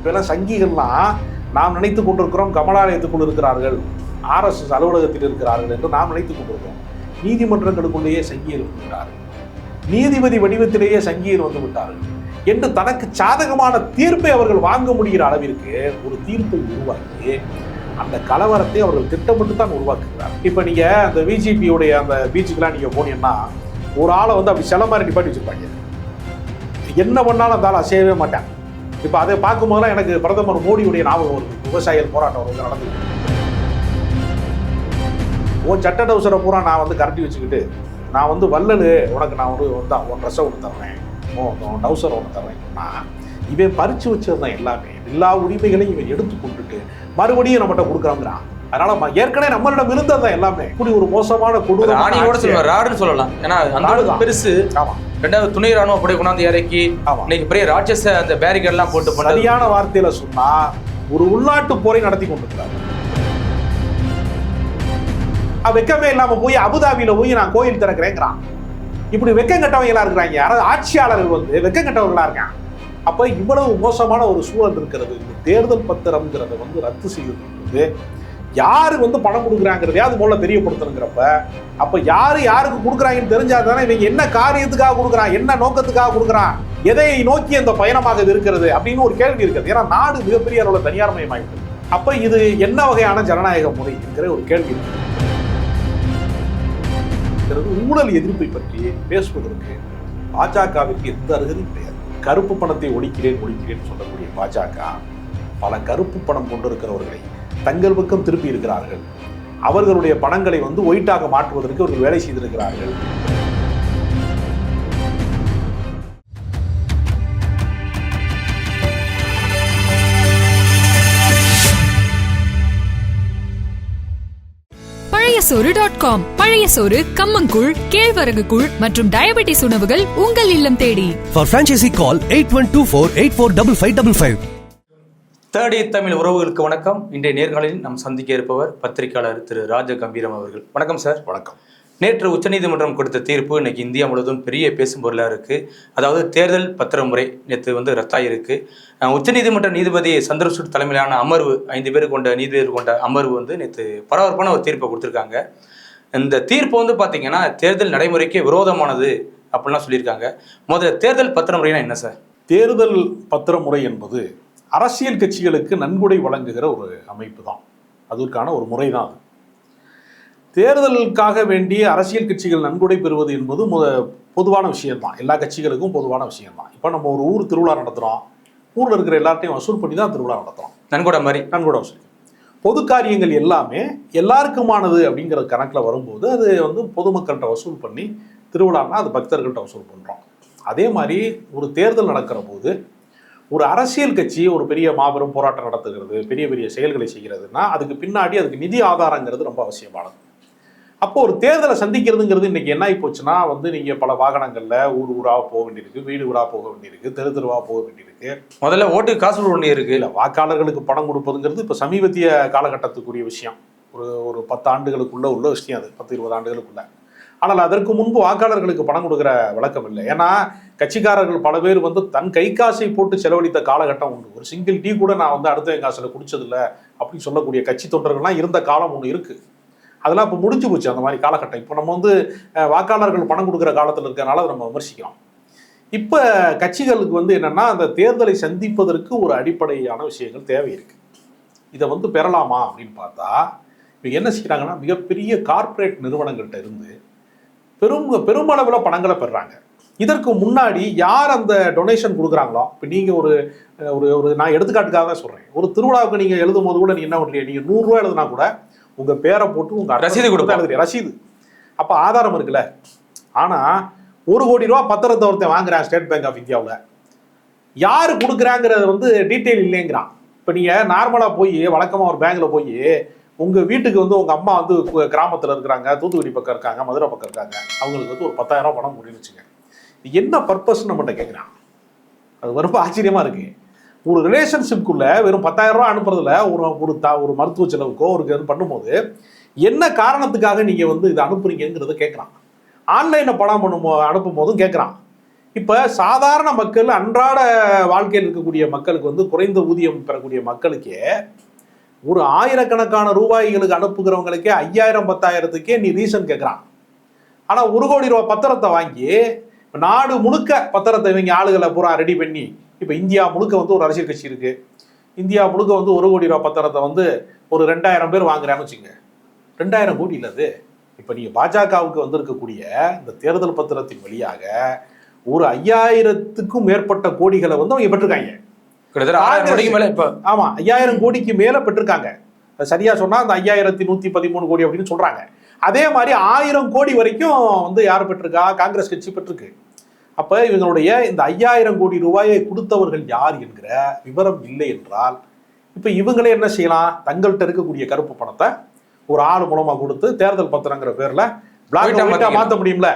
இப்பெல்லாம் சங்கிகள்லாம் நாம் நினைத்து கொண்டிருக்கிறோம் கமலாலயத்துக்குள் இருக்கிறார்கள் ஆர்எஸ்எஸ் அலுவலகத்தில் இருக்கிறார்கள் என்று நாம் நினைத்துக் கொண்டிருக்கிறோம். நீதிமன்றங்களுக்குள்ளேயே சங்கிகள் இருக்கிறார்கள் நீதிபதி வடிவத்திலேயே சங்கிகள் வந்து விட்டார்கள் என்று தனக்கு சாதகமான தீர்ப்பை அவர்கள் வாங்க முடிகிற அளவிற்கு ஒரு தீர்ப்பை உருவாக்கி அந்த கலவரத்தை அவர்கள் திட்டமிட்டு தான் உருவாக்குகிறார். இப்போ நீங்கள் அந்த பிஜேபியுடைய அந்த பீச்சுக்கெல்லாம் நீங்கள் போனீங்கன்னா ஒரு ஆளை வந்து அப்படி சில மாதிரி நிப்பாட்டி வச்சுருப்பாங்க. என்ன பண்ணாலும் அந்த ஆள் அசையவே மாட்டாங்க இப்போ அதை பார்க்கும்போதெல்லாம் எனக்கு பிரதமர் மோடியுடைய ஞாபகம் வருது. விவசாயிகள் போராட்டம் வந்து நடந்தது. உன் சட்ட டவுசரை பூரா நான் வந்து கரட்டி வச்சுக்கிட்டு நான் வந்து வல்லலு உனக்கு நான் ஒரு வந்து உன் ட்ரெஸ்ஸை ஒன்று தர்றேன். உன் டவுசர் ஒன்று தர்றேன்னா இவன் பறிச்சு வச்சிருந்தான் எல்லாமே எல்லா உரிமைகளையும் இவன் எடுத்து கொண்டுட்டு மறுபடியும் நம்மகிட்ட கொடுக்குறாங்கிறான் அதனால ஏற்கனவே நம்மளிடம் இருந்தது எல்லாமே. இப்படி ஒரு மோசமான கொடூரமான ஆணியோட சொல்லுவாங்க ராடுன்னு சொல்லலாம். ஏன்னா அந்த. பெருசு. ஆமா. ரெண்டாவது துணை ராணுவம் அப்படியே கொண்டாந்து இறக்கி இன்னைக்கு பெரிய ராட்சச அந்த பேரிகேட் எல்லாம் போட்டு சரியான வார்த்தையில சொன்னா ஒரு உள்நாட்டு போரை நடத்தி கொண்டிருக்கிறார். வெக்கமே இல்லாம போய் அபுதாபியில போய் நான் கோயில் திறக்கிறேங்கிறான். இப்படி வெக்கம் கட்டவங்களா இருக்கிறாங்க. யாராவது ஆட்சியாளர்கள் வந்து வெக்கம் கட்டவங்களா இருக்கான் அப்ப இவ்வளவு மோசமான ஒரு சூழல் இருக்கிறது. இந்த தேர்தல் பத்திரம்ங்கிறத வந்து ரத்து செய்வது யாரு வந்து பணம் கொடுக்குறாங்கிறதையாவது போல தெரியப்படுத்தணுங்கிறப்ப அப்ப யாரு யாருக்கு கொடுக்குறாங்கன்னு தெரிஞ்சா தானே இவங்க என்ன காரியத்துக்காக கொடுக்குறான் என்ன நோக்கத்துக்காக கொடுக்குறான் எதை நோக்கி அந்த பயணமாக இது இருக்கிறது அப்படின்னு ஒரு கேள்வி இருக்குது. ஏன்னா நாடு மிகப்பெரிய அளவில் தனியார் தனியார்மயமாயிட்டு அப்ப இது என்ன வகையான ஜனநாயக முறை என்கிற ஒரு கேள்வி இருக்கு. இருக்கிறது. ஊழல் எதிர்ப்பை பற்றி பேசுவதற்கு பாஜகவிற்கு எந்த அருகதையும் கிடையாது. கருப்பு பணத்தை ஒழிக்கிறேன் ஒழிக்கிறேன் சொல்லக்கூடிய பாஜக பல கருப்பு பணம் கொண்டிருக்கிறவர்களை தங்கள் பக்கம் திருப்பி இருக்கிறார்கள். அவர்களுடைய பணங்களை வந்து ஒயிட்டாக மாற்றுவதற்கு அவர்கள் வேலை செய்திருக்கிறார்கள். பழைய சோறு டாட் காம் பழைய சோறு கம்மங்கூழ் கேழ்வரகு கூழ் மற்றும் டயபெட்டிஸ் உணவுகள் உங்கள் இல்லம் தேடி. For franchisee call 8124 845555. Third eye Tamil உறவுகளுக்கு வணக்கம். இன்றைய நேர்காணலில் நாம் சந்திக்க இருப்பவர் பத்திரிகையாளர் திரு ராஜ கம்பீரம் அவர்கள். வணக்கம் சார். வணக்கம். நேற்று உச்சநீதிமன்றம் கொடுத்த தீர்ப்பு இன்னைக்கு இந்தியா முழுவதும் பெரிய பேசும் பொருளாக இருக்கு. அதாவது தேர்தல் பத்திரமுறை நேற்று வந்து ரத்தாயிருக்கு. உச்சநீதிமன்ற நீதிபதி சந்திரசூட் தலைமையிலான அமர்வு ஐந்து பேர் கொண்ட நீதிபதி கொண்ட அமர்வு வந்து நேற்று பரபரப்பான ஒரு தீர்ப்பை கொடுத்துருக்காங்க. இந்த தீர்ப்பு வந்து பார்த்தீங்கன்னா தேர்தல் நடைமுறைக்கு விரோதமானது அப்படிலாம் சொல்லியிருக்காங்க. முதல்ல தேர்தல் பத்திரமுறைனா என்ன சார்? தேர்தல் பத்திரமுறை என்பது அரசியல் கட்சிகளுக்கு நன்கொடை வழங்குகிற ஒரு அமைப்பு தான் அதற்கான ஒரு முறை தான் அது. தேர்தலுக்காக வேண்டிய அரசியல் கட்சிகள் நன்கொடை பெறுவது என்பது முத பொதுவான விஷயம்தான். எல்லா கட்சிகளுக்கும் பொதுவான விஷயம்தான். இப்போ நம்ம ஒரு ஊர் திருவிழா நடத்துகிறோம் ஊரில் இருக்கிற எல்லார்ட்டையும் வசூல் பண்ணி தான் திருவிழா நடத்துகிறோம் நன்கொடை மாதிரி. நன்கொடை வசூல். பொது காரியங்கள் எல்லாமே எல்லாருக்குமானது அப்படிங்கிற கணக்கில் வரும்போது அது வந்து பொதுமக்கள்கிட்ட வசூல் பண்ணி திருவிழான்னா அது பக்தர்கள்ட்ட வசூல் பண்ணுறோம் அதே மாதிரி ஒரு தேர்தல் நடக்கிற போது ஒரு அரசியல் கட்சி ஒரு பெரிய மாபெரும் போராட்டம் நடத்துகிறது பெரிய பெரிய செயல்களை செய்கிறதுனா அதுக்கு பின்னாடி அதுக்கு நிதி ஆதாரங்கிறது ரொம்ப அவசியமானது. அப்போ ஒரு தேர்தலை சந்திக்கிறதுங்கிறது இன்னைக்கு என்ன ஆகி போச்சுன்னா வந்து நீங்க பல வாகனங்கள்ல ஊர் ஊரா போக வேண்டியிருக்கு வீடு வீடா போக வேண்டியிருக்கு தெரு தெருவா போக வேண்டியிருக்கு. முதல்ல ஓட்டு காசு ஒன்று இருக்கு. இல்ல வாக்காளர்களுக்கு பணம் கொடுப்பதுங்கிறது இப்ப சமீபத்திய காலகட்டத்துக்குரிய விஷயம். ஒரு ஒரு பத்து ஆண்டுகளுக்குள்ள உள்ள விஷயம் அது பத்து இருபது ஆண்டுகளுக்குள்ள. ஆனால் அதற்கு முன்பு வாக்காளர்களுக்கு பணம் கொடுக்குற வழக்கம் இல்லை. ஏன்னா கட்சிக்காரர்கள் பல பேர் வந்து தன் கை காசை போட்டு செலவழித்த காலகட்டம் உண்டு. ஒரு சிங்கிள் டீ கூட நான் வந்து அடுத்த காசில் குடிச்சதில்ல அப்படின்னு சொல்லக்கூடிய கட்சி தொண்டர்கள்லாம் இருந்த காலம் ஒன்று இருக்கு. அதெல்லாம் இப்போ முடிஞ்சு போச்சு அந்த மாதிரி காலகட்டம். இப்போ நம்ம வந்து வாக்காளர்கள் பணம் கொடுக்குற காலத்தில் இருக்கிறனால அதை நம்ம விமர்சிக்கிறோம். இப்போ கட்சிகளுக்கு வந்து என்னென்னா அந்த தேர்தலை சந்திப்பதற்கு ஒரு அடிப்படையான விஷயங்கள் தேவை இருக்குது இதை வந்து பெறலாமா அப்படின்னு பார்த்தா இப்போ என்ன செய்கிறாங்கன்னா மிகப்பெரிய கார்ப்பரேட் நிறுவனங்கள்கிட்ட இருந்து பெரும் பெருமளவில் பணங்களை பெறுறாங்க இதற்கு முன்னாடி யார் அந்த டொனேஷன் கொடுக்குறாங்களோ இப்போ நீங்கள் ஒரு ஒரு ஒரு நான் எடுத்துக்காட்டுக்காக தான் சொல்கிறேன் ஒரு திருவிழாவுக்கு நீங்கள் எழுதும் போது கூட நீ என்ன பண்ணுறீங்க நீங்கள் நூறுரூவா எழுதுனா கூட உங்கள் பேரை போட்டு உங்கள் ரசீது கொடுப்போம். எழுதுறீங்க ரசீது. அப்போ ஆதாரம் இருக்குல்ல. ஆனால் ஒரு கோடி ரூபா பத்திரத்தை ஒருத்தன் வாங்குறான் ஸ்டேட் பேங்க் ஆஃப் இந்தியாவில். யார் கொடுக்குறாங்கிறது வந்து டீட்டெயில் இல்லைங்கிறான். இப்போ நீங்கள் நார்மலாக போய் வழக்கமாக ஒரு பேங்க்கில் போய் உங்கள் வீட்டுக்கு வந்து உங்கள் அம்மா வந்து கிராமத்தில் இருக்கிறாங்க தூத்துக்குடி பக்கம் இருக்காங்க மதுரை பக்கம் இருக்காங்க. அவங்களுக்கு வந்து ஒரு பத்தாயிரம் பணம் இது என்ன பர்பஸ் நம்மகிட்ட கேட்குறான் அது ரொம்ப ஆச்சரியமாக இருக்கு. ஒரு ரிலேஷன்ஷிப்குள்ளே வெறும் பத்தாயிரம் ரூபா அனுப்புறதுல ஒரு ஒரு த ஒரு மருத்துவ செலவுக்கோ ஒரு இது பண்ணும்போது என்ன காரணத்துக்காக நீங்கள் வந்து இதை அனுப்புறீங்கிறத கேட்குறான் ஆன்லைனில் படம் பண்ணும் போ- அனுப்பும் போதும் கேட்குறான் இப்போ சாதாரண மக்கள் அன்றாட வாழ்க்கையில் இருக்கக்கூடிய மக்களுக்கு வந்து குறைந்த ஊதியம் பெறக்கூடிய மக்களுக்கே ஒரு ஆயிரக்கணக்கான ரூபாய்களுக்கு அனுப்புகிறவங்களுக்கே ஐயாயிரம் பத்தாயிரத்துக்கே நீ ரீசன் கேட்குறான் ஆனால் ஒரு கோடி ரூபாய் பத்திரத்தை வாங்கி இப்ப நாடு முழுக்க பத்திரத்தை இவங்க ஆளுகளை பூரா ரெடி பண்ணி இப்ப இந்தியா முழுக்க வந்து ஒரு அரசியல் கட்சி இருக்கு. இந்தியா முழுக்க வந்து ஒரு கோடி ரூபாய் பத்திரத்தை வந்து ஒரு ரெண்டாயிரம் பேர் வாங்குறான்னு வச்சுங்க ரெண்டாயிரம் கோடி இல்ல அது. இப்ப நீங்க பாஜகவுக்கு வந்திருக்கக்கூடிய இந்த தேர்தல் பத்திரத்தின் வழியாக ஒரு ஐயாயிரத்துக்கும் மேற்பட்ட கோடிகளை வந்து அவங்க பெற்றிருக்காங்க. கிட்டத்தட்ட ஆயிரம் கோடிக்கு மேல இப்ப. ஆமா ஐயாயிரம் கோடிக்கு மேல பெற்றிருக்காங்க. அது சரியா சொன்னா அந்த ஐயாயிரத்தி நூத்தி பதிமூணு கோடி அப்படின்னு சொல்றாங்க. அதே மாதிரி ஆயிரம் கோடி வரைக்கும் வந்து யார் பெற்றிருக்கா? காங்கிரஸ் கட்சி பெற்றிருக்கு. அப்ப இவங்களுடைய இந்த ஐயாயிரம் கோடி ரூபாயை கொடுத்தவர்கள் யார் என்கிற விவரம் இல்லை என்றால் இப்ப இவங்களே என்ன செய்யலாம்? தங்கள்கிட்ட இருக்கக்கூடிய கருப்பு பணத்தை ஒரு ஆள் மூலமா கொடுத்து தேர்தல் பத்திரங்கிற பேர்ல பிளாக். மாத்த முடியும்ல?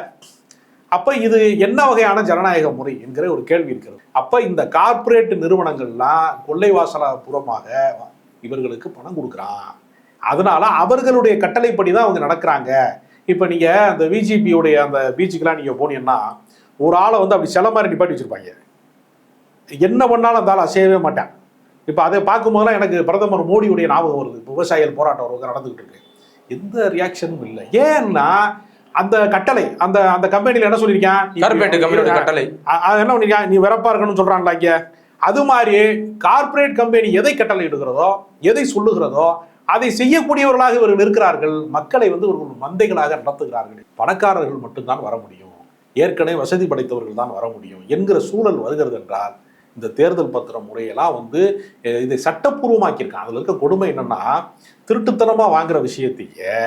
அப்ப இது என்ன வகையான ஜனநாயக முறை என்கிற ஒரு கேள்வி இருக்கிறது. அப்ப இந்த கார்ப்பரேட் நிறுவனங்கள்லாம் கொள்ளைவாசல புறமாக இவர்களுக்கு பணம் கொடுக்குறான். அதனால அவர்களுடைய கட்டளைப்படி தான் அவங்க நடக்கிறாங்க. இப்ப நீங்க அந்த விஜிபியோடைய அந்த பீச்சுக்கெல்லாம் நீங்க போனீங்கன்னா ஒரு ஆளை வந்து அப்படி சில மாதிரி நிப்பாட்டி வச்சிருப்பாங்க. என்ன பண்ணாலும் அந்த ஆள் அசையவே மாட்டேன். இப்போ அதை பார்க்கும்போதெல்லாம் எனக்கு பிரதமர் மோடியுடைய ஞாபகம் வருது. விவசாயிகள் போராட்டம் ஒரு நடந்துகிட்டு இருக்கு. எந்த ரியாக்ஷனும் இல்லை. ஏன்னா அந்த கட்டளை அந்த அந்த கம்பெனில என்ன சொல்லியிருக்கேன்? கட்டளை. அது என்ன பண்ணிருக்கான் நீ வெறப்பா இருக்கணும்னு சொல்றான்ல இங்க. அது மாதிரி கார்ப்பரேட் கம்பெனி எதை கட்டளை இடுகிறதோ எதை சொல்லுகிறதோ அதை செய்யக்கூடியவர்களாக இவர்கள் இருக்கிறார்கள் மக்களை வந்து இவர்கள் மந்தைகளாக நடத்துகிறார்கள். பணக்காரர்கள் மட்டும்தான் வர முடியும். ஏற்கனவே வசதி படைத்தவர்கள் தான் வர முடியும் என்கிற சூழல் வருகிறது என்றால் இந்த தேர்தல் பத்திர முறையெல்லாம் வந்து இதை சட்டப்பூர்வமாக்கியிருக்கான் அதில் இருக்க கொடுமை என்னன்னா திருட்டுத்தனமாக வாங்குற விஷயத்தையே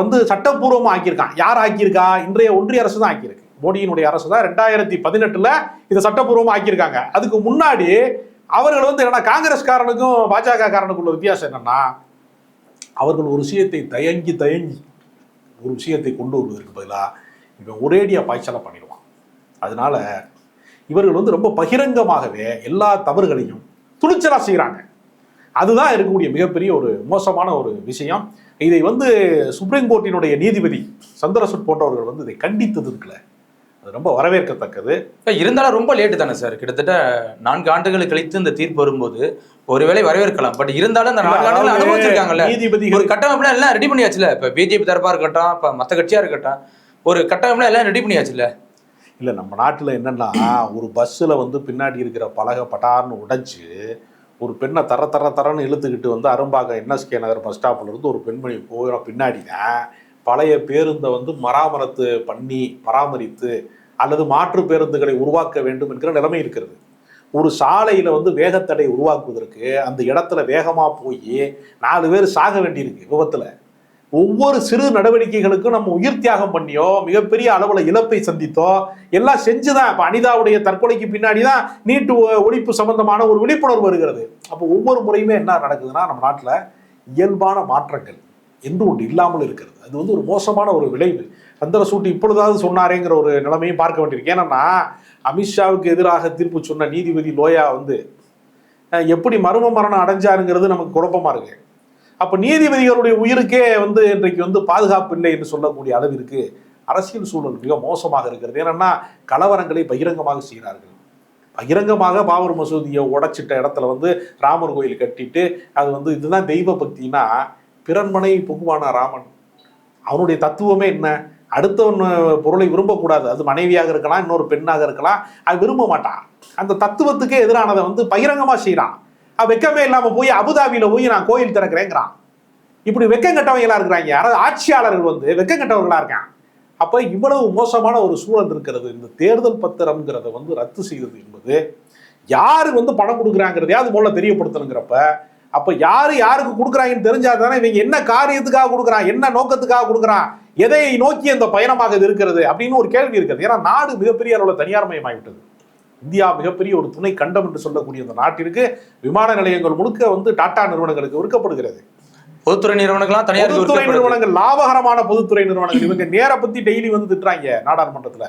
வந்து சட்டப்பூர்வமாக ஆக்கியிருக்கான் யார் ஆக்கியிருக்கா? இன்றைய ஒன்றிய அரசு தான் ஆக்கியிருக்கு. மோடியினுடைய அரசு தான் ரெண்டாயிரத்தி பதினெட்டில் இதை சட்டப்பூர்வமாக ஆக்கியிருக்காங்க. அதுக்கு முன்னாடி அவர்கள் வந்து என்னன்னா காங்கிரஸ்காரனுக்கும் பாஜக காரனுக்குள்ள வித்தியாசம் என்னன்னா அவர்கள் ஒரு விஷயத்தை தயங்கி தயங்கி ஒரு விஷயத்தை கொண்டு வருவதற்கு பதிலாக இவன் ஒரேடியா பாய்ச்சலை பண்ணிடுவான். அதனால இவர்கள் வந்து ரொம்ப பகிரங்கமாகவே எல்லா தவறுகளையும் துணிச்சலாக செய்கிறாங்க அதுதான் இருக்கக்கூடிய மிகப்பெரிய ஒரு மோசமான ஒரு விஷயம். இதை வந்து சுப்ரீம் கோர்ட்டினுடைய நீதிபதி சந்திரசூட் போன்றவர்கள் வந்து இதை கண்டித்தது இருக்குல்ல அது ரொம்ப வரவேற்கத்தக்கது. இப்ப இருந்தாலும் ரொம்ப லேட்டு தானே சார் கிட்டத்தட்ட நான்கு ஆண்டுகள் கழித்து இந்த தீர்ப்பு வரும்போது ஒருவேளை வரவேற்கலாம். பட் இருந்தாலும் அந்த நான்கு ஆண்டுகள் அனுபவிச்சிருக்காங்கல்ல. ஒரு நீதிபதிகள் கட்டமைப்புல எல்லாம் ரெடி பண்ணியாச்சுல இப்ப பிஜேபி தரப்பா இருக்கட்டும் இப்ப மத்த கட்சியா இருக்கட்டும் ஒரு கட்டமைப்புல எல்லாம் ரெடி பண்ணியாச்சுல இல்லை நம்ம நாட்டில் என்னன்னா ஒரு பஸ்ஸில் வந்து பின்னாடி இருக்கிற பலகை பட்டார்னு உடைச்சு ஒரு பெண்ணை தர தர தரன்னு இழுத்துக்கிட்டு வந்து அரும்பாக்கம் என்எஸ்கே நகர் பஸ் ஸ்டாப்ல இருந்து ஒரு பெண்மணி போகிற பின்னாடி தான் பழைய பேருந்தை வந்து மராமரத்து பண்ணி பராமரித்து அல்லது மாற்று பேருந்துகளை உருவாக்க வேண்டும் என்கிற நிலைமை இருக்கிறது. ஒரு சாலையில் வந்து வேகத்தடை உருவாக்குவதற்கு அந்த இடத்துல வேகமாக போய் நாலு பேர் சாக வேண்டியிருக்கு விபத்தில். ஒவ்வொரு சிறு நடவடிக்கைகளுக்கும் நம்ம உயிர் தியாகம் பண்ணியோ மிகப்பெரிய அளவில் இழப்பை சந்தித்தோ எல்லாம் செஞ்சுதான். இப்போ அனிதாவுடைய தற்கொலைக்கு பின்னாடி தான் நீட்டு ஒ- ஒழிப்பு சம்பந்தமான ஒரு விழிப்புணர்வு வருகிறது. அப்போ ஒவ்வொரு முறையுமே என்ன நடக்குதுன்னா நம்ம நாட்டில் இயல்பான மாற்றங்கள். என்று ஒன்று இல்லாமல் இருக்கிறது. அது வந்து ஒரு மோசமான ஒரு விளைவு. சந்திர சூட்டு இப்பொழுதாவது சொன்னாரேங்கிற ஒரு நிலைமையும் பார்க்க வேண்டியிருக்கு. ஏன்னா அமித்ஷாவுக்கு எதிராக தீர்ப்பு சொன்ன நீதிபதி லோயா வந்து எப்படி மர்ம மரணம் அடைஞ்சாருங்கிறது நமக்கு குழப்பமாக இருக்கு. அப்போ நீதிபதிகளுடைய உயிருக்கே வந்து இன்றைக்கு வந்து பாதுகாப்பு இல்லை என்று சொல்லக்கூடிய அளவிற்கு அரசியல் சூழல் மிக மோசமாக இருக்கிறது. ஏன்னா கலவரங்களை பகிரங்கமாக செய்கிறார்கள். பகிரங்கமாக பாபர் மசூதியை உடைச்சிட்ட இடத்துல வந்து ராமர் கோயில் கட்டிட்டு அது வந்து இதுதான் தெய்வ பக்தினா பிறன்மனை புகுவானா ராமன்? அவனுடைய தத்துவமே என்ன? அடுத்தவன் பொருளை விரும்பக்கூடாது. அது மனைவியாக இருக்கலாம் இன்னொரு பெண்ணாக இருக்கலாம். அது விரும்ப மாட்டான். அந்த தத்துவத்துக்கே எதிரானதை வந்து பகிரங்கமாக செய்கிறான் அவன் வெக்கமே இல்லாமல் போய் அபுதாபியில் போய் நான் கோயில் திறக்கிறேங்கிறான். இப்படி வெக்கம் கட்டவங்களாக இருக்கிறாங்க. யாராவது ஆட்சியாளர்கள் வந்து வெக்கம் கட்டவர்களாக இருக்கான். அப்போ இவ்வளவு மோசமான ஒரு சூழல் இருக்கிறது. இந்த தேர்தல் பத்திரம்ங்கிறத வந்து ரத்து செய்தது என்பது யாரு வந்து பணம் கொடுக்குறாங்கிறதையாவது முதல்ல தெரியப்படுத்தணுங்கிறப்ப அப்ப யாரு யாருக்கு கொடுக்குறாங்கன்னு தெரிஞ்சா தானே இவங்க என்ன காரியத்துக்காக கொடுக்குறான் என்ன நோக்கத்துக்காக கொடுக்குறான் எதை நோக்கி அந்த பயணமாக இது இருக்கிறது அப்படின்னு ஒரு கேள்வி இருக்கிறது ஏன்னா நாடு மிகப்பெரிய அளவில் தனியார்மயமாகிவிட்டது. இந்தியா மிகப்பெரிய ஒரு துணை கண்டம் என்று சொல்லக்கூடிய இந்த நாட்டிற்கு விமான நிலையங்கள் முழுக்க வந்து டாடா நிறுவனங்களுக்கு விற்கப்படுகிறது பொதுத்துறை நிறுவனங்கள்லாம் தனியார் பொதுத்துறை நிறுவனங்கள் லாபகரமான பொதுத்துறை நிறுவனங்கள். இவங்க நேர பத்தி டெய்லி வந்து திட்டுறாங்க நாடாளுமன்றத்துல.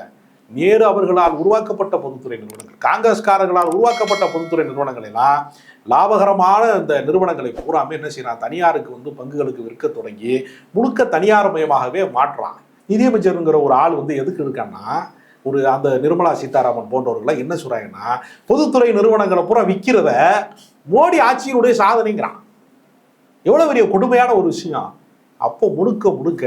நேரு அவர்களால் உருவாக்கப்பட்ட பொதுத்துறை நிறுவனங்கள் காங்கிரஸ்காரர்களால் உருவாக்கப்பட்ட பொதுத்துறை நிறுவனங்கள் எல்லாம் லாபகரமான இந்த நிறுவனங்களை பூராமே என்ன செய்யறான் தனியாருக்கு வந்து பங்குகளுக்கு விற்க தொடங்கி முழுக்க தனியார் மயமாகவே மாற்றுறான் நிதியமைச்சருங்கிற ஒரு ஆள் வந்து எதுக்கு இருக்கான்னா ஒரு அந்த நிர்மலா சீதாராமன் போன்றவர்கள்லாம் என்ன சொல்றாங்கன்னா பொதுத்துறை நிறுவனங்களை பூரா விற்கிறத மோடி ஆட்சியினுடைய சாதனைங்கிறான். எவ்வளோ பெரிய கொடுமையான ஒரு விஷயம். அப்போ முழுக்க முழுக்க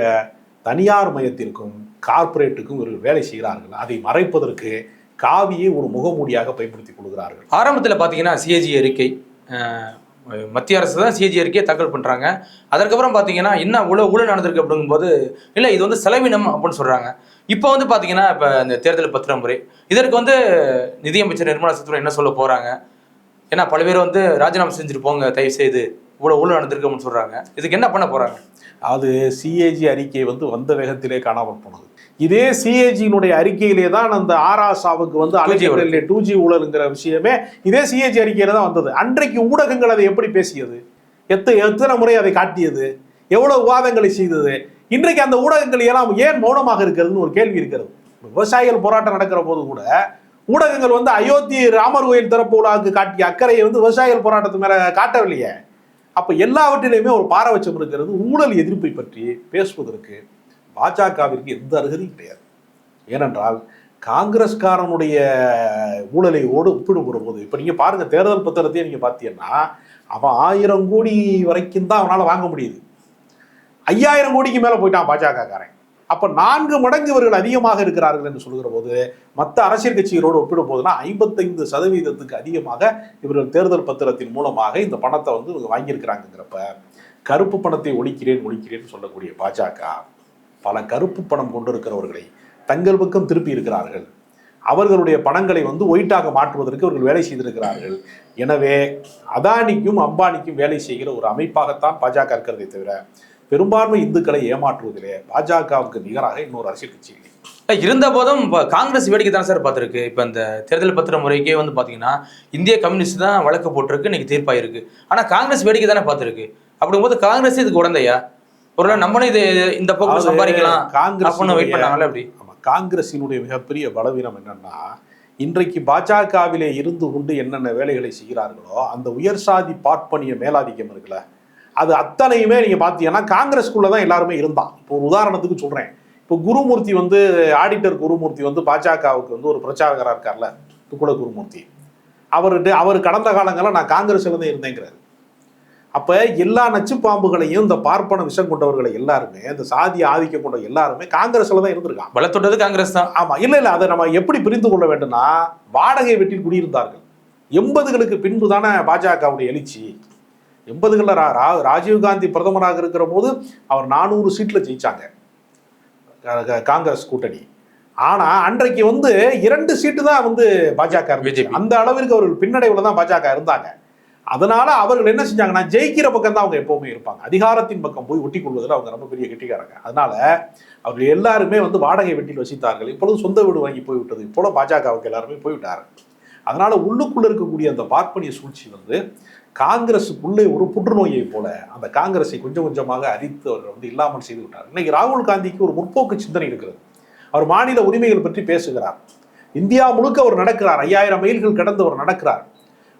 தனியார் மையத்திற்கும் கார்ப்பரேட்டுக்கும் ஒரு வேலை செய்கிறார்கள். அதை மறைப்பதற்கு காவியை ஒரு முகமூடியாக பயன்படுத்திக் கொள்கிறார்கள். ஆரம்பத்தில் பார்த்தீங்கன்னா சிஏஜி அறிக்கை மத்திய அரசு தான் சிஏஜி அறிக்கையை தாக்கல் பண்ணுறாங்க அதற்கப்புறம் பார்த்தீங்கன்னா என்ன ஊழல் ஊழல் நடந்திருக்கு அப்படிங்கும்போது இல்லை இது வந்து செலவினம் அப்படின்னு சொல்கிறாங்க இப்போ வந்து பார்த்தீங்கன்னா இப்போ இந்த தேர்தல் பத்திரம் முறை இதற்கு வந்து நிதியமைச்சர் நிர்மலா சீதாராமன் என்ன சொல்ல போகிறாங்க ஏன்னா பல பேர் வந்து ராஜினாமா செஞ்சுட்டு போங்க தயவு செய்து இவ்வளோ ஊழல் நடந்திருக்கு அப்படின்னு சொல்கிறாங்க இதுக்கு என்ன பண்ண போகிறாங்க அது சிஏஜி அறிக்கை வந்து வந்த வேகத்திலே காணாமல் போனது. இதே சிஏஜியினுடைய அறிக்கையிலே தான் அந்த ஆராசாவுக்கு வந்து அலைஜிபிள் டூ ஜி ஊழலுங்கிற விஷயமே இதே சிஏஜி அறிக்கையில தான் வந்தது. அன்றைக்கு ஊடகங்கள் அதை எப்படி பேசியது? எத்த எத்தனை முறை அதை காட்டியது? எவ்வளவு விவாதங்களை செய்தது? இன்றைக்கு அந்த ஊடகங்கள் எல்லாம் ஏன் மௌனமாக இருக்கிறதுன்னு ஒரு கேள்வி இருக்கிறது. விவசாயிகள் போராட்டம் நடக்கிற போது கூட ஊடகங்கள் வந்து அயோத்தி ராமர் கோயில் திறப்பு விழாவுக்கு காட்டிய அக்கறையை வந்து விவசாயிகள் போராட்டத்து மேல காட்டவில்லையே. அப்ப எல்லாவற்றிலையுமே ஒரு பாரபட்சம் இருக்கிறது. ஊழல் எதிர்ப்பை பற்றி பேசுவதற்கு. பாஜகவிற்கு எந்த அருகதையும் கிடையாது. ஏனென்றால் காங்கிரஸ்காரனுடைய ஊழலையோடு ஓடு ஒப்பிடுகிற போது இப்போ நீங்கள் பாருங்கள் தேர்தல் பத்திரத்தையே நீங்கள் பார்த்தீங்கன்னா அவன் ஆயிரம் கோடி வரைக்கும் தான் அவனால் வாங்க முடியுது. ஐயாயிரம் கோடிக்கு மேலே போயிட்டான் பாஜகக்காரன் அப்போ நான்கு மடங்கு இவர்கள் அதிகமாக இருக்கிறார்கள் என்று சொல்கிற போது மற்ற அரசியல் கட்சிகளோடு ஒப்பிடும் போதுனா ஐம்பத்தைந்து சதவீதத்துக்கு அதிகமாக இவர்கள் தேர்தல் பத்திரத்தின் மூலமாக இந்த பணத்தை வந்து இவங்க வாங்கியிருக்கிறாங்கிறப்ப கருப்பு பணத்தை ஒழிக்கிறேன் ஒழிக்கிறேன்னு சொல்லக்கூடிய பாஜக பல கருப்பு பணம் கொண்டிருக்கிறவர்களை தங்கள் பக்கம் திருப்பி இருக்கிறார்கள். அவர்களுடைய பணங்களை வந்து ஒயிட்டாக மாற்றுவதற்கு அவர்கள் வேலை செய்திருக்கிறார்கள். எனவே அதானிக்கும் அம்பானிக்கும் வேலை செய்கிற ஒரு அமைப்பாகத்தான் பாஜக இருக்கிறதே தவிர பெரும்பான்மை இந்துக்களை ஏமாற்றுவதிலே பாஜகவுக்கு நிகராக இன்னொரு அரசியல் கட்சி இல்லை. இருந்த போதும் இப்போ காங்கிரஸ் வேடிக்கை தானே சார் பார்த்துருக்கு. இப்போ இந்த தேர்தல் பத்திர முறைக்கே வந்து பார்த்தீங்கன்னா இந்திய கம்யூனிஸ்ட் தான் வழக்கு போட்டிருக்கு இன்னைக்கு தீர்ப்பாயிருக்கு. ஆனால் காங்கிரஸ் வேடிக்கை தானே பார்த்துருக்கு. அப்படிங்கும்போது காங்கிரஸ் இதுக்கு உடந்தையா ஒரு நம்மளும் இது இந்த போக்கு அதாவது சம்பாதிக்கலாம் அப்படின்னு வெயிட் காங்கிரஸ் பண்ணாங்களா அப்படி ஆமா காங்கிரசினுடைய மிகப்பெரிய பலவீனம் என்னன்னா இன்றைக்கு பாஜகவிலே இருந்து கொண்டு என்னென்ன வேலைகளை செய்கிறார்களோ அந்த உயர் சாதி பார்ப்பனிய மேலாதிக்கம் இருக்குல்ல அது அத்தனையுமே நீங்க பார்த்தீங்கன்னா காங்கிரஸ்குள்ள தான் எல்லாருமே இருந்தான் இப்போ ஒரு உதாரணத்துக்கு சொல்றேன். இப்போ குருமூர்த்தி வந்து ஆடிட்டர் குருமூர்த்தி வந்து பாஜகவுக்கு வந்து ஒரு பிரச்சாரகராக இருக்கார்ல துக்குள குருமூர்த்தி. அவர்கிட்ட அவர் கடந்த காலங்களில் நான் காங்கிரஸ்ல தான் இருந்தேங்கிறாரு. அப்ப எல்லா நச்சு பாம்புகளையும் இந்த பார்ப்பன விஷம் கொண்டவர்களை எல்லாருமே இந்த சாதி ஆதிக்கம் கொண்ட எல்லாருமே காங்கிரஸ்ல தான் இருந்திருக்கான் வளர்த்தொட்டது காங்கிரஸ் தான். ஆமா இல்ல இல்ல அதை நம்ம எப்படி புரிந்து கொள்ள வேண்டும்னா வாடகை வீட்டில் குடியிருந்தார்கள். எண்பதுகளுக்கு பின்பு தானே பாஜகவுடைய எழுச்சி. எண்பதுகளில் ரா ராஜீவ்காந்தி பிரதமராக இருக்கிற போது அவர் நானூறு சீட்ல ஜெயிச்சாங்க. காங்கிரஸ் கூட்டணி. ஆனா அன்றைக்கு வந்து இரண்டு சீட்டு தான் வந்து பாஜக. அந்த அளவிற்கு அவர்கள் பின்னடைவுல தான் பாஜக இருந்தாங்க. அதனால அவர்கள் என்ன செஞ்சாங்கன்னா ஜெயிக்கிற பக்கம் தான் அவங்க எப்பவுமே இருப்பாங்க. அதிகாரத்தின் பக்கம் போய் ஒட்டி கொள்வதில் அவங்க ரொம்ப பெரிய கெட்டிக்காரங்க அதனால அவர்கள் எல்லாருமே வந்து வாடகை வெட்டியில் வசித்தார்கள். இப்பொழுது சொந்த வீடு வாங்கி போய்விட்டது. இப்போல பாஜகவுக்கு எல்லாருமே போய்விட்டார்கள் அதனால உள்ளுக்குள்ள இருக்கக்கூடிய அந்த பார்ப்பனிய சூழ்ச்சி வந்து காங்கிரஸுக்குள்ளே ஒரு புற்றுநோயை போல அந்த காங்கிரஸை கொஞ்சம் கொஞ்சமாக அரித்து அவர்கள் வந்து இல்லாமல் செய்து விட்டார். இன்னைக்கு ராகுல் காந்திக்கு ஒரு முற்போக்கு சிந்தனை இருக்கிறது. அவர் மாநில உரிமைகள் பற்றி பேசுகிறார். இந்தியா முழுக்க அவர் நடக்கிறார். ஐயாயிரம் மைல்கள் கடந்து அவர் நடக்கிறார்.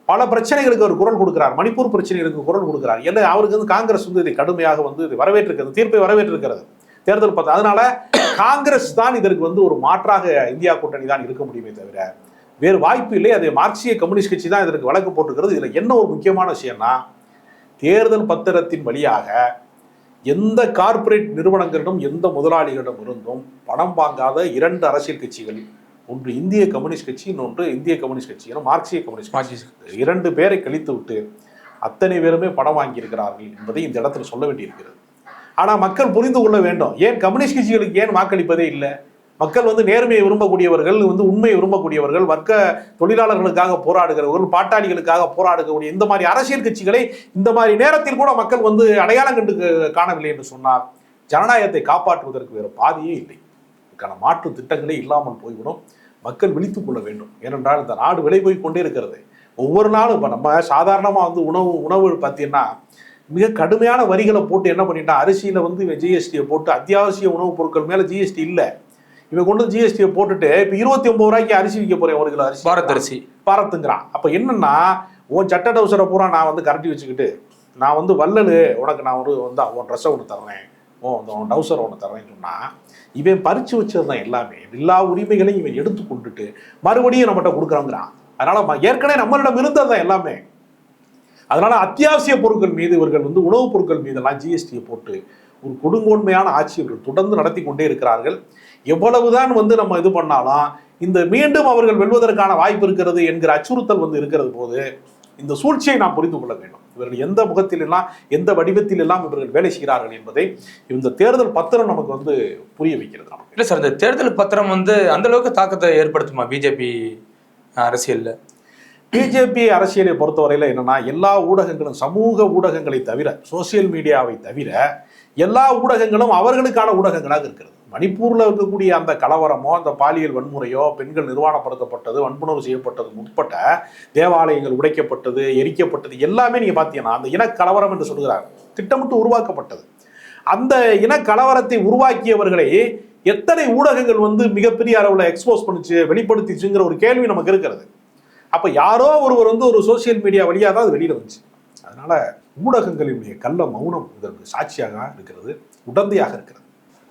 பல பிரச்சனைகளுக்கு அவர் குரல் கொடுக்கிறார். மணிப்பூர் பிரச்சனைகளுக்கு குரல் கொடுக்கிறார். என்ன அவருக்கு வந்து காங்கிரஸ் வந்து இதை கடுமையாக வந்து இதை வரவேற்றிருக்கிறது தீர்ப்பை வரவேற்றிருக்கிறது. தேர்தல் பார்த்து அதனால காங்கிரஸ் தான் இதற்கு வந்து ஒரு மாற்றாக இந்தியா கூட்டணி தான் இருக்க முடியுமே தவிர வேறு வாய்ப்பு இல்லை. அது மார்க்சிய கம்யூனிஸ்ட் கட்சி தான் இதற்கு வழக்கு போட்டுக்கிறது இதில் என்ன ஒரு முக்கியமான விஷயம்னா தேர்தல் பத்திரத்தின் வழியாக எந்த கார்ப்பரேட் நிறுவனங்களிடம் எந்த முதலாளிகளிடம் இருந்தும் பணம் வாங்காத இரண்டு அரசியல் கட்சிகள் ஒன்று இந்திய கம்யூனிஸ்ட் கட்சி இன்னொன்று இந்திய கம்யூனிஸ்ட் கட்சி என மார்க்சிய கம்யூனிஸ்ட் கட்சி. இரண்டு பேரை கழித்து விட்டு அத்தனை பேருமே பணம் வாங்கியிருக்கிறார்கள் என்பதை இந்த இடத்துல சொல்ல வேண்டியிருக்கிறது. ஆனா மக்கள் புரிந்து கொள்ள வேண்டும். ஏன் கம்யூனிஸ்ட் கட்சிகளுக்கு ஏன் வாக்களிப்பதே இல்லை? மக்கள் வந்து நேர்மையை விரும்பக்கூடியவர்கள் வந்து உண்மையை விரும்பக்கூடியவர்கள் வர்க்க தொழிலாளர்களுக்காக போராடுகிறவர்கள் பாட்டாளிகளுக்காக போராடக்கூடிய இந்த மாதிரி அரசியல் கட்சிகளை இந்த மாதிரி நேரத்தில் கூட மக்கள் வந்து அடையாளம் கண்டு காணவில்லை என்று சொன்னால் ஜனநாயகத்தை காப்பாற்றுவதற்கு வேறு பாதையே இல்லை. இதுக்கான மாற்று திட்டங்களே இல்லாமல் போய்விடும். மக்கள் விழித்துக் கொள்ள வேண்டும். ஏனென்றால் இந்த நாடு விலை போய் கொண்டே இருக்கிறது. ஒவ்வொரு நாளும் இப்போ நம்ம சாதாரணமாக வந்து உணவு உணவு பார்த்தீங்கன்னா மிக கடுமையான வரிகளை போட்டு என்ன பண்ணிட்டான் அரிசியில் வந்து ஜிஎஸ்டியை போட்டு அத்தியாவசிய உணவுப் பொருட்கள் மேலே ஜிஎஸ்டி இல்லை. இவன் கொண்டு ஜிஎஸ்டியை போட்டுட்டு இப்போ இருபத்தி ஒன்பது ரூபாய்க்கு அரிசி விற்க போறேன் ஒரு கிலோ அரிசி. பாரத் அரிசி. பாரத்துங்கிறான். அப்போ என்னன்னா உன் சட்ட டவுசரை பூரா நான் வந்து கரண்டி வச்சுக்கிட்டு நான் வந்து வள்ளலு உனக்கு நான் ஒரு வந்து உன் ட்ரெஸ்ஸை ஒன்று தர்றேன். ஓ அந்த டவுசர் ஒன்று தரேன்னு சொன்னால் இவன் பறித்து வச்சது தான் எல்லாமே. எல்லா உரிமைகளையும் இவன் எடுத்து கொண்டுட்டு மறுபடியும் நம்மகிட்ட கொடுக்குறாங்கிறான் அதனால் ஏற்கனவே நம்மளிடம் இருந்தது தான் எல்லாமே. அதனால் அத்தியாவசிய பொருட்கள் மீது இவர்கள் வந்து உணவுப் பொருட்கள் மீதெல்லாம் ஜிஎஸ்டியை போட்டு ஒரு கொடுங்கோன்மையான ஆட்சி இவர்கள் தொடர்ந்து நடத்தி கொண்டே இருக்கிறார்கள். எவ்வளவுதான் வந்து நம்ம இது பண்ணாலும் இந்த மீண்டும் அவர்கள் வெல்வதற்கான வாய்ப்பு இருக்கிறது என்கிற அச்சுறுத்தல் வந்து இருக்கிறது போது இந்த சூழ்ச்சியை நாம் புரிந்து கொள்ள வேண்டும். இவர்கள் எந்த முகத்தில் எல்லாம் எந்த வடிவத்தில் எல்லாம் இவர்கள் வேலை செய்கிறார்கள் என்பதை இந்த தேர்தல் பத்திரம் நமக்கு வந்து புரிய வைக்கிறது நமக்கு. இல்லை சார் இந்த தேர்தல் பத்திரம் வந்து அந்த அளவுக்கு தாக்கத்தை ஏற்படுத்துமா பிஜேபி அரசியல்ல? பிஜேபி அரசியலை பொறுத்தவரையில் என்னன்னா எல்லா ஊடகங்களும் சமூக ஊடகங்களை தவிர சோசியல் மீடியாவை தவிர எல்லா ஊடகங்களும் அவர்களுக்கான ஊடகங்களாக இருக்கிறது. மணிப்பூரில் இருக்கக்கூடிய அந்த கலவரமோ அந்த பாலியல் வன்முறையோ பெண்கள் நிர்வாணப்படுத்தப்பட்டது வன்புணர்வு செய்யப்பட்டது உட்பட்ட தேவாலயங்கள் உடைக்கப்பட்டது எரிக்கப்பட்டது எல்லாமே நீங்கள் பார்த்தீங்கன்னா அந்த இனக்கலவரம் என்று சொல்கிறார் திட்டமிட்டு உருவாக்கப்பட்டது. அந்த இனக்கலவரத்தை உருவாக்கியவர்களை எத்தனை ஊடகங்கள் வந்து மிகப்பெரிய அளவில் எக்ஸ்போஸ் பண்ணுச்சு வெளிப்படுத்திச்சுங்கிற ஒரு கேள்வி நமக்கு இருக்கிறது. அப்போ யாரோ ஒருவர் வந்து ஒரு சோஷியல் மீடியா வழியாக தான் அது வெளியில் வந்துச்சு. அதனால் ஊடகங்களினுடைய கள்ள மௌனம் இதற்கு சாட்சியாக இருக்கிறது உடந்தையாக இருக்கிறது.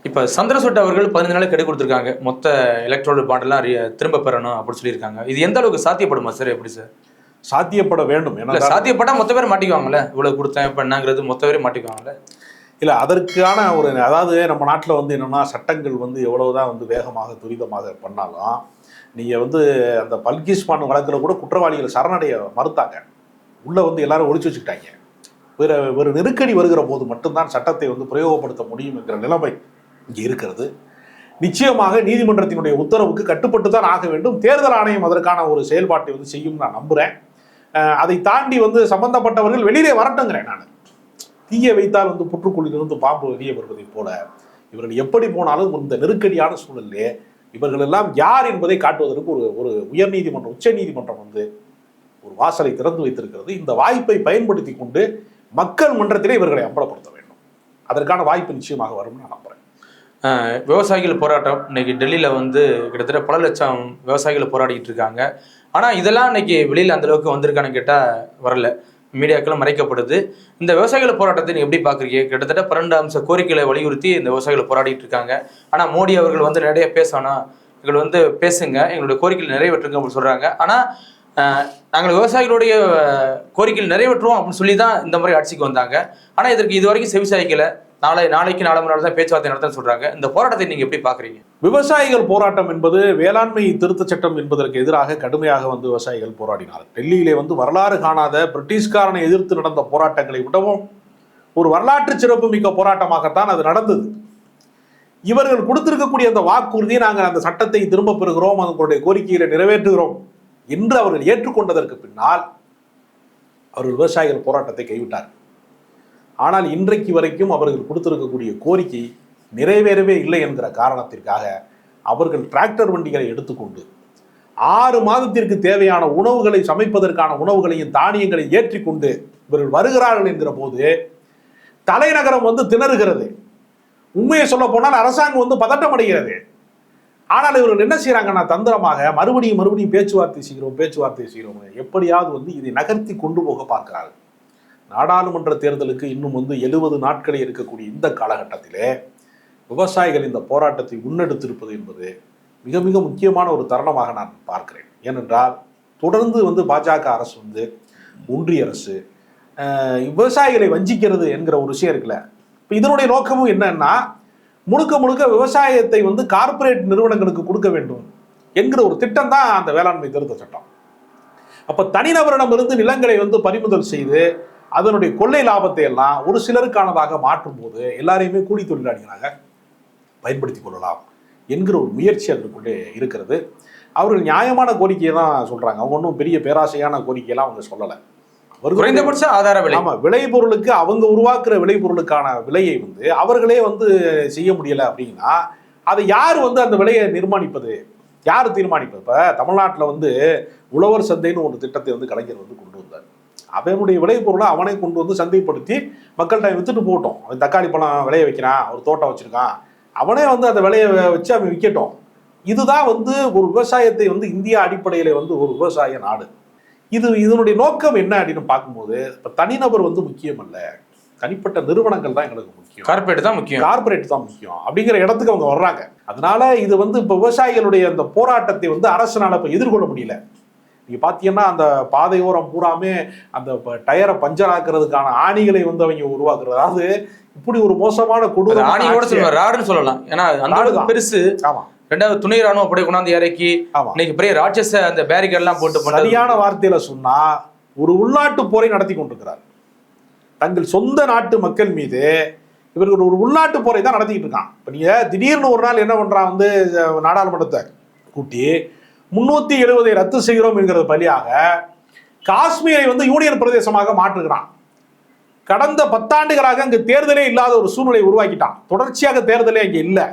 இப்போ சந்திரசூட் அவர்கள் பதினஞ்சு நாள் கெடு கொடுத்துருக்காங்க. மொத்த எலக்ட்ரோல் பாண்டெல்லாம் திரும்ப பெறணும் அப்படின்னு சொல்லியிருக்காங்க. இது எந்த அளவுக்கு சாத்தியப்படுமா சார் எப்படி சார் சாத்தியப்பட வேண்டும். ஏன்னா சாத்தியப்பட்டா மொத்த பேர் மாட்டிக்குவாங்கல்ல? இவ்வளவு கொடுத்தேன் இப்போ என்னங்கிறது மொத்த பேரும் மாட்டிக்குவாங்கல்ல? இல்லை அதற்கான ஒரு அதாவது நம்ம நாட்டில் வந்து என்னென்னா சட்டங்கள் வந்து எவ்வளவுதான் வந்து வேகமாக துரிதமாக பண்ணாலும் நீங்கள் வந்து அந்த பல்கிஸ்மான் வழக்கில் கூட குற்றவாளிகள் சரணடைய மறுத்தாங்க. உள்ளே வந்து எல்லாரும் ஒழிச்சு வச்சுக்கிட்டாங்க. வேறு ஒரு நெருக்கடி வருகிற போது மட்டும்தான் சட்டத்தை வந்து பிரயோகப்படுத்த முடியும் என்கிற நிலைமை இங்கே இருக்கிறது. நிச்சயமாக நீதிமன்றத்தினுடைய உத்தரவுக்கு கட்டுப்பட்டு தான் ஆக வேண்டும். தேர்தல் ஆணையம் அதற்கான ஒரு செயல்பாட்டை வந்து செய்யும் நான் நம்புகிறேன் அதை தாண்டி வந்து சம்பந்தப்பட்டவர்கள் வெளியிலே வரட்டுங்கிறேன் நான். தீய வைத்தால் வந்து புற்றுக்குழியிலிருந்து பாம்பு வெளியே வருவதைப் போல இவர்கள் எப்படி போனாலும் இந்த நெருக்கடியான சூழலிலே இவர்கள் எல்லாம் யார் என்பதை காட்டுவதற்கு ஒரு ஒரு உயர்நீதிமன்றம் உச்ச நீதிமன்றம் வந்து ஒரு வாசலை திறந்து வைத்திருக்கிறது. இந்த வாய்ப்பை பயன்படுத்தி கொண்டு மக்கள் மன்றத்திலே இவர்களை அம்பலப்படுத்த வேண்டும். அதற்கான வாய்ப்பு நிச்சயமாக வரும்னு நான் நம்புறேன். விவசாயிகள் போராட்டம் இன்னைக்கு டெல்லியில் வந்து கிட்டத்தட்ட பல லட்சம் விவசாயிகள் போராடிக்கிட்டு இருக்காங்க. ஆனால் இதெல்லாம் இன்னைக்கு வெளியில் அந்த அளவுக்கு வந்திருக்கான்னு கேட்டால் வரல. மீடியாக்களும் மறைக்கப்படுது. இந்த விவசாயிகள் போராட்டத்தை நீங்கள் எப்படி பார்க்குறீங்க கிட்டத்தட்ட பன்னெண்டு அம்ச கோரிக்கைகளை வலியுறுத்தி இந்த விவசாயிகள் போராடிட்டு இருக்காங்க. ஆனால் மோடி அவர்கள் வந்து நிறைய பேசணும் எங்களை வந்து பேசுங்க. எங்களுடைய கோரிக்கைகள் நிறைவேற்றுங்க அப்படின்னு சொல்கிறாங்க ஆனால் நாங்கள் விவசாயிகளுடைய கோரிக்கைகள் நிறைவேற்றுவோம் அப்படின்னு சொல்லி தான் இந்த முறை ஆட்சிக்கு வந்தாங்க. ஆனால் இதற்கு இது வரைக்கும் செவிசாய்க்கல. நாளை நாளைக்கு நாளை மணி தான் பேச்சுவார்த்தை நடத்தன்னு சொல்றாங்க. இந்த போராட்டத்தை நீங்க எப்படி பாக்குறீங்க? விவசாயிகள் போராட்டம் என்பது வேளாண்மை திருத்தச் சட்டம் என்பதற்கு எதிராக கடுமையாக வந்து விவசாயிகள் போராடினார்கள் டெல்லியிலே வந்து வரலாறு காணாத பிரிட்டிஷ்காரனை எதிர்த்து நடந்த போராட்டங்களை விடவும் ஒரு வரலாற்று சிறப்பு மிக்க போராட்டமாகத்தான் அது நடந்தது. இவர்கள் கொடுத்திருக்கக்கூடிய அந்த வாக்குறுதியை நாங்கள் அந்த சட்டத்தை திரும்ப பெறுகிறோம் அதனுடைய கோரிக்கைகளை நிறைவேற்றுகிறோம் என்று அவர்கள் ஏற்றுக்கொண்டதற்கு பின்னால் அவர்கள் விவசாயிகள் போராட்டத்தை கைவிட்டார் ஆனால் இன்றைக்கு வரைக்கும் அவர்கள் கொடுத்திருக்கக்கூடிய கோரிக்கை நிறைவேறவே இல்லை என்கிற காரணத்திற்காக அவர்கள் டிராக்டர் வண்டிகளை எடுத்துக்கொண்டு ஆறு மாதத்திற்கு தேவையான உணவுகளை சமைப்பதற்கான உணவுகளையும் தானியங்களை ஏற்றிக்கொண்டு இவர்கள் வருகிறார்கள் என்கிற போது தலைநகரம் வந்து திணறுகிறது. உண்மையை சொல்ல போனால் அரசாங்கம் வந்து பதட்டம் அடைகிறது. ஆனால் இவர்கள் என்ன செய்கிறாங்கன்னா தந்திரமாக மறுபடியும் மறுபடியும் பேச்சுவார்த்தை செய்கிறோம் பேச்சுவார்த்தை செய்கிறோம். எப்படியாவது வந்து இதை நகர்த்தி கொண்டு போக பார்க்கிறார்கள். நாடாளுமன்ற தேர்தலுக்கு இன்னும் வந்து எழுபது நாட்களே இருக்கக்கூடிய இந்த காலகட்டத்திலே விவசாயிகள் இந்த போராட்டத்தை முன்னெடுத்திருப்பது என்பது மிக மிக முக்கியமான ஒரு தருணமாக நான் பார்க்கிறேன். ஏனென்றால் தொடர்ந்து வந்து பாஜக அரசு வந்து ஒன்றிய அரசு விவசாயிகளை வஞ்சிக்கிறது என்கிற ஒரு விஷயம் இருக்குல்ல. இப்போ இதனுடைய நோக்கமும் என்னன்னா முழுக்க முழுக்க விவசாயத்தை வந்து கார்ப்பரேட் நிறுவனங்களுக்கு கொடுக்க வேண்டும் என்கிற ஒரு திட்டம் தான் அந்த வேளாண்மை திருத்த சட்டம். அப்போ தனிநபரிடமிருந்து நிலங்களை வந்து பறிமுதல் செய்து அதனுடைய கொள்ளை லாபத்தை எல்லாம் ஒரு சிலருக்கானதாக மாற்றும் போது எல்லாரையுமே கூலி தொழிலாளிகளாக பயன்படுத்திக் கொள்ளலாம் என்கிற ஒரு முயற்சி அதற்குள்ளே இருக்கிறது. அவர்கள் நியாயமான கோரிக்கையை தான் சொல்றாங்க. அவங்க ஒன்றும் பெரிய பேராசையான கோரிக்கையெல்லாம் அவங்க சொல்லலை. குறைந்தபட்ச ஆதார விலை. ஆமா விளைபொருளுக்கு அவங்க உருவாக்குற விளைபொருளுக்கான விலையை வந்து அவர்களே வந்து செய்ய முடியல அப்படின்னா அதை யார் வந்து அந்த விலையை நிர்மாணிப்பது? யார் தீர்மானிப்பது? இப்ப தமிழ்நாட்டில் வந்து உழவர் சந்தைன்னு ஒரு திட்டத்தை வந்து கலைஞர் வந்து கொண்டு வந்தார். அவனுடைய விளைபொருளை அவனே கொண்டு வந்து சந்தைப்படுத்தி மக்கள்கிட்ட வித்துட்டு போகட்டும். அவன் தக்காளி பழம் விளைய வைக்கிறான் ஒரு தோட்டம் வச்சிருக்கான். அவனே வந்து அந்த விலையை வச்சு அவன் விற்கட்டும் இதுதான் வந்து ஒரு விவசாயத்தை வந்து இந்தியா அடிப்படையில் வந்து ஒரு விவசாய நாடு. இது இதனுடைய நோக்கம் என்ன அப்படின்னு பார்க்கும்போது இப்போ தனிநபர் வந்து முக்கியம் அல்ல. தனிப்பட்ட நிறுவனங்கள் தான் எங்களுக்கு முக்கியம். கார்பரேட் தான் முக்கியம். கார்ப்பரேட் தான் முக்கியம். அப்படிங்கிற இடத்துக்கு அவங்க வர்றாங்க. அதனால இது வந்து இப்போ விவசாயிகளுடைய அந்த போராட்டத்தை வந்து அரசனால இப்போ எதிர்கொள்ள முடியல. நீங்க பாத்தீங்கன்னா அந்த பாதையோரம் பூராமே அந்த டயரை பஞ்சர் ஆக்குறதுக்கான ஆணிகளை வந்து அவங்க உருவாக்குறது. அதாவது இப்படி ஒரு மோசமான கொடூரமான ஆணியோட சொல்லுவாங்க ராடுன்னு சொல்லலாம். ஏன்னா அந்த அளவுக்கு. பெருசு. ஆமா. ரெண்டாவது துணை ராணுவ படை கொண்டாந்து இறக்கி இன்னைக்கு பெரிய ராட்சச அந்த பேரிகேட் எல்லாம் போட்டு. சரியான வார்த்தையில சொன்னா ஒரு உள்நாட்டு போரை நடத்தி கொண்டிருக்கிறார். தங்கள் சொந்த நாட்டு மக்கள் மீது இவர்கள் ஒரு உள்நாட்டு போரை தான் நடத்திக்கிட்டு இருக்கான். இப்போ நீங்க திடீர்னு ஒரு நாள் என்ன பண்றான் வந்து நாடாளுமன்றத்தை கூட்டி முன்னூத்தி எழுபதை ரத்து செய்கிறோம் என்கிறது பலியாக காஷ்மீரை வந்து யூனியன் பிரதேசமாக மாற்றுகிறான். கடந்த பத்தாண்டுகளாக அங்கு தேர்தலே இல்லாத ஒரு சூழ்நிலை உருவாக்கிட்டான். தொடர்ச்சியாக தேர்தலே அங்கே இல்லை.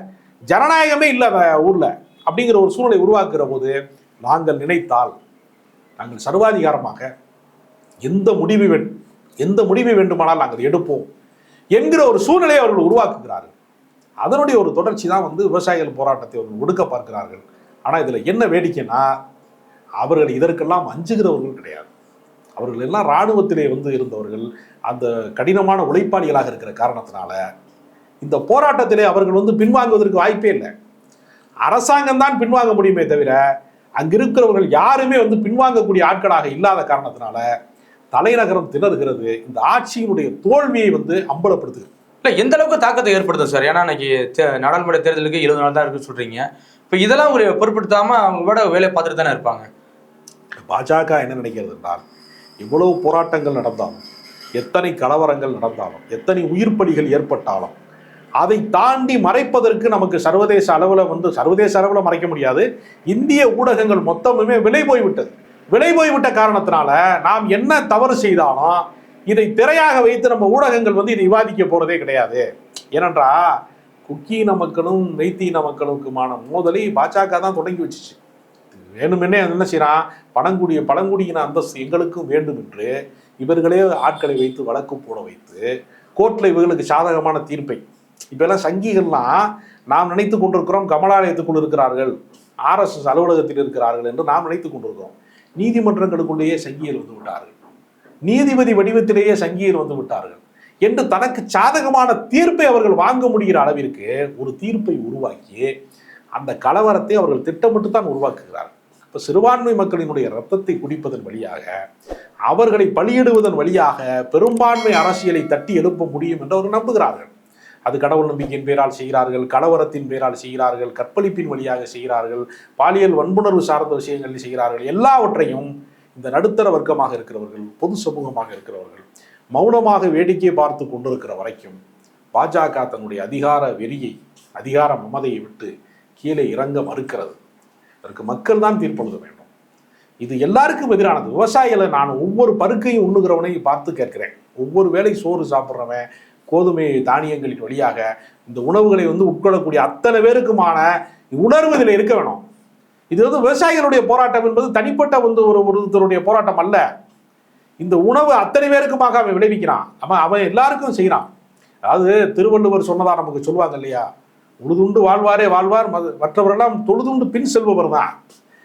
ஜனநாயகமே இல்லை அந்த ஊர்ல அப்படிங்கிற ஒரு சூழ்நிலை உருவாக்குற போது நாங்கள் நினைத்தால் நாங்கள் சர்வாதிகாரமாக எந்த முடிவு வேண்டும் எந்த முடிவை வேண்டுமானால் நாங்கள் எடுப்போம் என்கிற ஒரு சூழ்நிலையை அவர்கள் உருவாக்குகிறார்கள். அதனுடைய ஒரு தொடர்ச்சி தான் வந்து விவசாயிகள் போராட்டத்தை அவர்கள் ஒடுக்க பார்க்கிறார்கள். ஆனால் இதில் என்ன வேடிக்கைன்னா அவர்கள் இதற்கெல்லாம் அஞ்சுகிறவர்கள் கிடையாது. அவர்கள் எல்லாம் இராணுவத்திலே வந்து இருந்தவர்கள். அந்த கடினமான உழைப்பாளிகளாக இருக்கிற காரணத்தினால இந்த போராட்டத்திலே அவர்கள் வந்து பின்வாங்குவதற்கு வாய்ப்பே இல்லை. அரசாங்கம் தான் பின்வாங்க முடியுமே தவிர அங்கிருக்கிறவர்கள் யாருமே வந்து பின்வாங்கக்கூடிய ஆட்களாக இல்லாத காரணத்தினால தலைநகரம் திணறுகிறது. இந்த ஆட்சியினுடைய தோல்வியை வந்து அம்பலப்படுத்துகிறது. இல்லை எந்த அளவுக்கு தாக்கத்தை ஏற்படுத்தும் சார்? ஏன்னா இன்னைக்கு தே- நாடாளுமன்ற தேர்தலுக்கு இருபது நாள் தான் இருக்குன்னு சொல்றீங்க. இப்போ இதெல்லாம் ஒரு பொருட்படுத்தாமல் அவங்களோட வேலையை பார்த்துட்டு தானே இருப்பாங்க. பாஜக என்ன நினைக்கிறது என்றால் இவ்வளவு போராட்டங்கள் நடந்தாலும் எத்தனை கலவரங்கள் நடந்தாலும் எத்தனை உயிர் பலிகள் ஏற்பட்டாலும் அதை தாண்டி மறைப்பதற்கு நமக்கு சர்வதேச அளவில் வந்து சர்வதேச அளவில் மறைக்க முடியாது. இந்திய ஊடகங்கள் மொத்தமுமே விலை போய்விட்டது. விலை போய்விட்ட காரணத்தினால நாம் என்ன தவறு செய்தாலும் இதை திரையாக வைத்து நம்ம ஊடகங்கள் வந்து இதை விவாதிக்க போறதே கிடையாது. ஏனென்றா குக்கீன மக்களும் மெய்த்தீன மக்களுக்குமான மோதலை பாஜக தான் தொடங்கி வச்சுச்சு. வேணுமென்னே என்ன செய்யறான் பழங்குடிய பழங்குடியின அந்தஸ்து எங்களுக்கும் வேண்டும் என்று இவர்களே ஆட்களை வைத்து வழக்கு போட வைத்து கோர்ட்ல இவர்களுக்கு சாதகமான தீர்ப்பை. இப்பெல்லாம் சங்கிகள்லாம் நாம் நினைத்து கொண்டிருக்கிறோம் கமலாலயத்துக்குள் இருக்கிறார்கள் ஆர்எஸ்எஸ் அலுவலகத்தில் இருக்கிறார்கள் என்று நாம் நினைத்து கொண்டிருக்கிறோம். நீதிமன்றங்களுக்குள்ளேயே சங்கிகள் வந்து விட்டார்கள். நீதிபதி வடிவத்திலேயே சங்கிகள் வந்து விட்டார்கள். என்று தனக்கு சாதகமான தீர்ப்பை அவர்கள் வாங்க முடிகிற அளவிற்கு ஒரு தீர்ப்பை உருவாக்கி அந்த கலவரத்தை அவர்கள் திட்டமிட்டு தான் உருவாக்குகிறார்கள் இப்போ சிறுபான்மை மக்களினுடைய ரத்தத்தை குடிப்பதன் வழியாக அவர்களை பலியிடுவதன் வழியாக பெரும்பான்மை அரசியலை தட்டி எழுப்ப முடியும் என்று அவர்கள் நம்புகிறார்கள். அது கடவுள் நம்பிக்கையின் பேரால் செய்கிறார்கள் கலவரத்தின் பேரால் செய்கிறார்கள் கற்பழிப்பின் வழியாக செய்கிறார்கள் பாலியல் வன்புணர்வு சார்ந்த விஷயங்களில் செய்கிறார்கள். எல்லாவற்றையும் இந்த நடுத்தர வர்க்கமாக இருக்கிறவர்கள் பொது சமூகமாக இருக்கிறவர்கள் மௌனமாக வேடிக்கை பார்த்து கொண்டிருக்கிற வரைக்கும் பாஜக தன்னுடைய அதிகார வெறியை அதிகார மமதையை விட்டு கீழே இறங்க மறுக்கிறது. அதற்கு மக்கள் தான் தீர்ப்பெழுத வேண்டும். இது எல்லாருக்கும் எதிரானது. விவசாயிகளை நான் ஒவ்வொரு பருக்கையும் உண்ணுகிறவனையும் பார்த்து கேட்கிறேன். ஒவ்வொரு வேளை சோறு சாப்பிட்றவன் கோதுமை தானியங்களின் வழியாக இந்த உணவுகளை வந்து உட்கொள்ளக்கூடிய அத்தனை பேருக்குமான உணர்வு இதில் இருக்க வேணும். இது வந்து விவசாயிகளுடைய போராட்டம் என்பது தனிப்பட்ட வந்து ஒரு ஒருத்தருடைய போராட்டம் அல்ல. இந்த உணவு அத்தனை பேருக்குமாக அவன் விளைவிக்கிறான். அவன் அவன் எல்லாருக்கும் செய்கிறான் அதாவது திருவள்ளுவர் சொன்னதா நமக்கு சொல்லுவாங்க இல்லையா? உழுதுண்டு வாழ்வாரே வாழ்வார் மது- மற்றவரெல்லாம் தொழுதுண்டு பின் செல்பவர் தான்.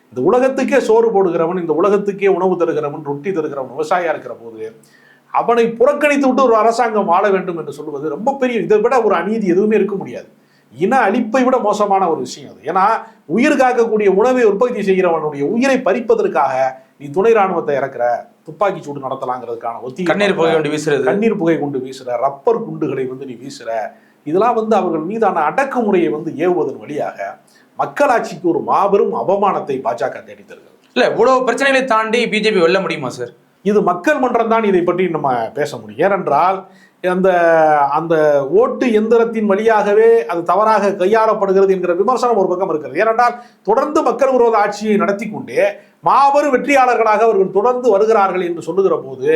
இந்த உலகத்துக்கே சோறு போடுகிறவன் இந்த உலகத்துக்கே உணவு தருகிறவன் ரொட்டி தருகிறவன் விவசாயியா இருக்கிற போது அவனை புறக்கணித்து விட்டு ஒரு அரசாங்கம் வாழ வேண்டும் என்று சொல்லுவது ரொம்ப பெரிய இதை விட ஒரு அநீதி எதுவுமே இருக்க முடியாது. இன அழிப்பை விட மோசமான ஒரு விஷயம் அது. ஏன்னா உயிர் காக்கக்கூடிய உணவை உற்பத்தி செய்கிறவனுடைய உயிரை பறிப்பதற்காக நீ துணை ராணுவத்தை இறக்குற. துப்பாக்கி சூடு நடத்தலாங்கிறதுக்கான ஒத்தி கண்ணீர் புகை கொண்டு வீசுறது. கண்ணீர் புகை கொண்டு வீசுற ரப்பர் குண்டுகளை வந்து நீ வீசுற. இதெல்லாம் வந்து அவர்கள் மீதான அடக்குமுறையை வந்து ஏவுவதன் வழியாக மக்களாட்சிக்கு ஒரு மாபெரும் அவமானத்தை பாஜக தேடி தருகிறது இல்ல இவ்வளவு பிரச்சனைகளை தாண்டி பிஜேபி வெல்ல முடியுமா சார் இது மக்கள் மன்றம் தான் இதை பற்றி நம்ம பேச முடியும். ஏனென்றால் அந்த அந்த ஓட்டு எந்திரத்தின் வழியாகவே அது தவறாக கையாளப்படுகிறது என்கிற விமர்சனம் ஒரு பக்கம் இருக்கிறது. ஏனென்றால் தொடர்ந்து மக்கள் விரோத ஆட்சியை நடத்தி கொண்டே மாபெரும் வெற்றியாளர்களாக அவர்கள் தொடர்ந்து வருகிறார்கள் என்று சொல்லுகிற போது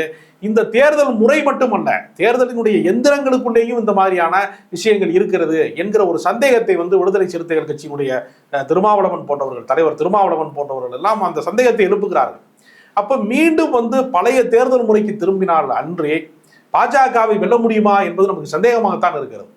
இந்த தேர்தல் முறை மட்டுமல்ல தேர்தலினுடைய எந்திரங்களுக்குள்ளேயும் இந்த மாதிரியான விஷயங்கள் இருக்கிறது என்கிற ஒரு சந்தேகத்தை வந்து விடுதலை சிறுத்தைகள் கட்சியினுடைய திருமாவளவன் போன்றவர்கள் தலைவர் திருமாவளவன் போன்றவர்கள் எல்லாம் அந்த சந்தேகத்தை எழுப்புகிறார்கள். அப்ப மீண்டும் வந்து பழைய தேர்தல் முறைக்கு திரும்பினால் அன்றே பாஜகவை வெல்ல முடியுமா என்பது நமக்கு சந்தேகமாகத்தான் இருக்கிறது.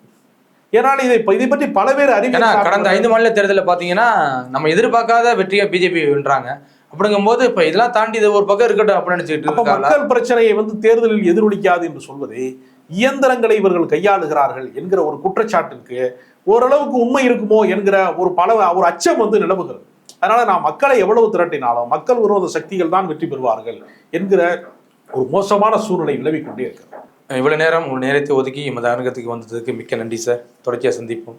ஏனால் இதை இதை பற்றி பல பேர் அறிவியல் கடந்த ஐந்து மாநில தேர்தலில் பாத்தீங்கன்னா நம்ம எதிர்பார்க்காத வெற்றியை பிஜேபி வென்றாங்க. அப்படிங்கும்போது இப்ப இதெல்லாம் தாண்டி இது ஒரு பக்கம் இருக்கட்டும் அப்படின்னு இருக்காங்களா? மக்கள் பிரச்சனையை வந்து தேர்தலில் எதிரொலிக்காது என்று சொல்வதை இயந்திரங்களை இவர்கள் கையாளுகிறார்கள் என்கிற ஒரு குற்றச்சாட்டிற்கு ஓரளவுக்கு உண்மை இருக்குமோ என்கிற ஒரு பல ஒரு அச்சம் வந்து நிலவுகிறது. அதனால நான் மக்களை எவ்வளவு திரட்டினாலும் மக்கள் விரோத சக்திகள் தான் வெற்றி பெறுவார்கள் என்கிற ஒரு மோசமான சூழ்நிலை நிலவிக் கொண்டே இருக்கிறது. இவ்வளவு நேரம் உங்கள் நேரத்தை ஒதுக்கி எமது அரங்கத்துக்கு வந்ததுக்கு மிக்க நன்றி சார். தொடர்ச்சியாக சந்திப்போம்.